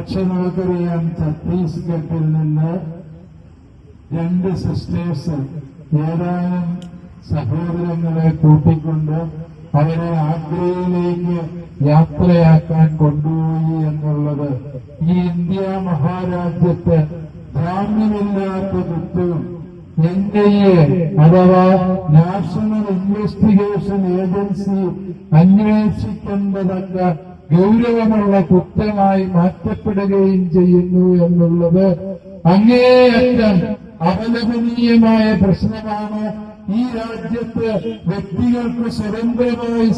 പക്ഷെ നമുക്കറിയാം ഛത്തീസ്ഗഡിൽ നിന്ന് രണ്ട് സിസ്റ്റേഴ്സ് ഏതാനും സഹോദരങ്ങളെ കൂട്ടിക്കൊണ്ട് അവരെ ആഗ്രയിലേക്ക് യാത്രയാക്കാൻ കൊണ്ടുപോയി എന്നുള്ളത് ഈ ഇന്ത്യ മഹാരാജ്യത്ത് ജാമ്യമില്ലാത്ത കുറ്റവും എൻ ഐ എ അഥവാ നാഷണൽ ഇൻവെസ്റ്റിഗേഷൻ ഏജൻസി അന്വേഷിക്കേണ്ടതൊക്കെ ഗൗരവമുള്ള കുറ്റമായി മാറ്റപ്പെടുകയും ചെയ്യുന്നു എന്നുള്ളത് അങ്ങേയറ്റം അപലപനീയമായ പ്രശ്നമാണ്. ഈ രാജ്യത്ത് വ്യക്തികൾക്ക് സ്വതന്ത്രമായി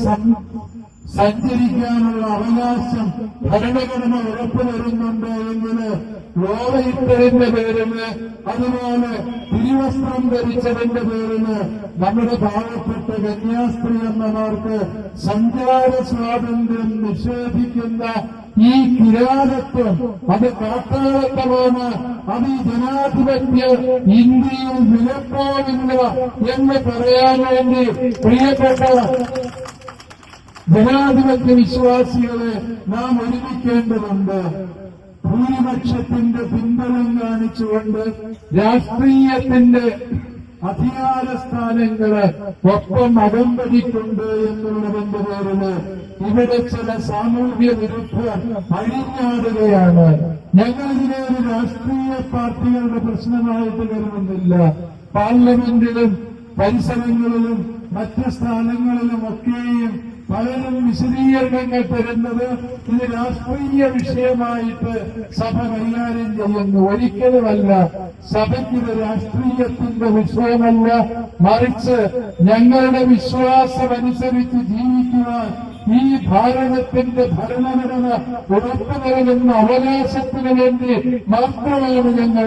സഞ്ചരിക്കാനുള്ള അവകാശം ഭരണഘടന ഉറപ്പുവരുന്നുണ്ടോ എന്നത് ലോകയിട്ടതിന്റെ പേരിന് അതുപോലെ തിരുവസ്ത്രം ധരിച്ചതിന്റെ പേരിന് നമ്മുടെ പാവപ്പെട്ട കന്യാസ്ത്രീ എന്നവർക്ക് സഞ്ചാര സ്വാതന്ത്ര്യം നിഷേധിക്കുന്ന ഈ കിരാതത്വം അത് കാട്ടാളത്വമാണ് അത് ഈ ജനാധിപത്യ ഇന്ത്യയിൽ വിലപ്പോവില്ല എന്ന് പറയാൻ വേണ്ടി പ്രിയപ്പെട്ട ജനാധിപത്യ വിശ്വാസികളെ നാം ഒരുമിക്കേണ്ടതുണ്ട്. ഭൂരിപക്ഷത്തിന്റെ പിന്തുണ കാണിച്ചുകൊണ്ട് രാഷ്ട്രീയത്തിന്റെ അധികാര സ്ഥാനങ്ങളെ ഒപ്പം അകമ്പടിക്കുണ്ട് എന്നുള്ളതിന്റെ പേരിൽ ഇവിടെ ചില സാമൂഹ്യ വിരുദ്ധർ അഴിഞ്ഞാടുകയാണ്. ഞങ്ങൾ ഇതിനെ ഒരു രാഷ്ട്രീയ പാർട്ടികളുടെ പ്രശ്നമായിട്ട് കരുതുന്നില്ല. പാർലമെന്റിലും പരിസരങ്ങളിലും മറ്റ് സ്ഥാനങ്ങളിലും ഒക്കെയും പലരും വിശദീകരണങ്ങൾ തരുന്നത് ഇത് രാഷ്ട്രീയ വിഷയമായിട്ട് സഭ കൈകാര്യം ചെയ്യുന്നു. ഒരിക്കലുമല്ല സഭയ്ക്ക് ഇത് രാഷ്ട്രീയത്തിന്റെ വിഷയമല്ല. മറിച്ച് ഞങ്ങളുടെ വിശ്വാസമനുസരിച്ച് ജീവിക്കുവാൻ ഈ ഭാരതത്തിന്റെ ഭരണഘടന ഉറപ്പു നൽകുന്ന അവകാശത്തിന് വേണ്ടി മാത്രമാണ് ഞങ്ങൾ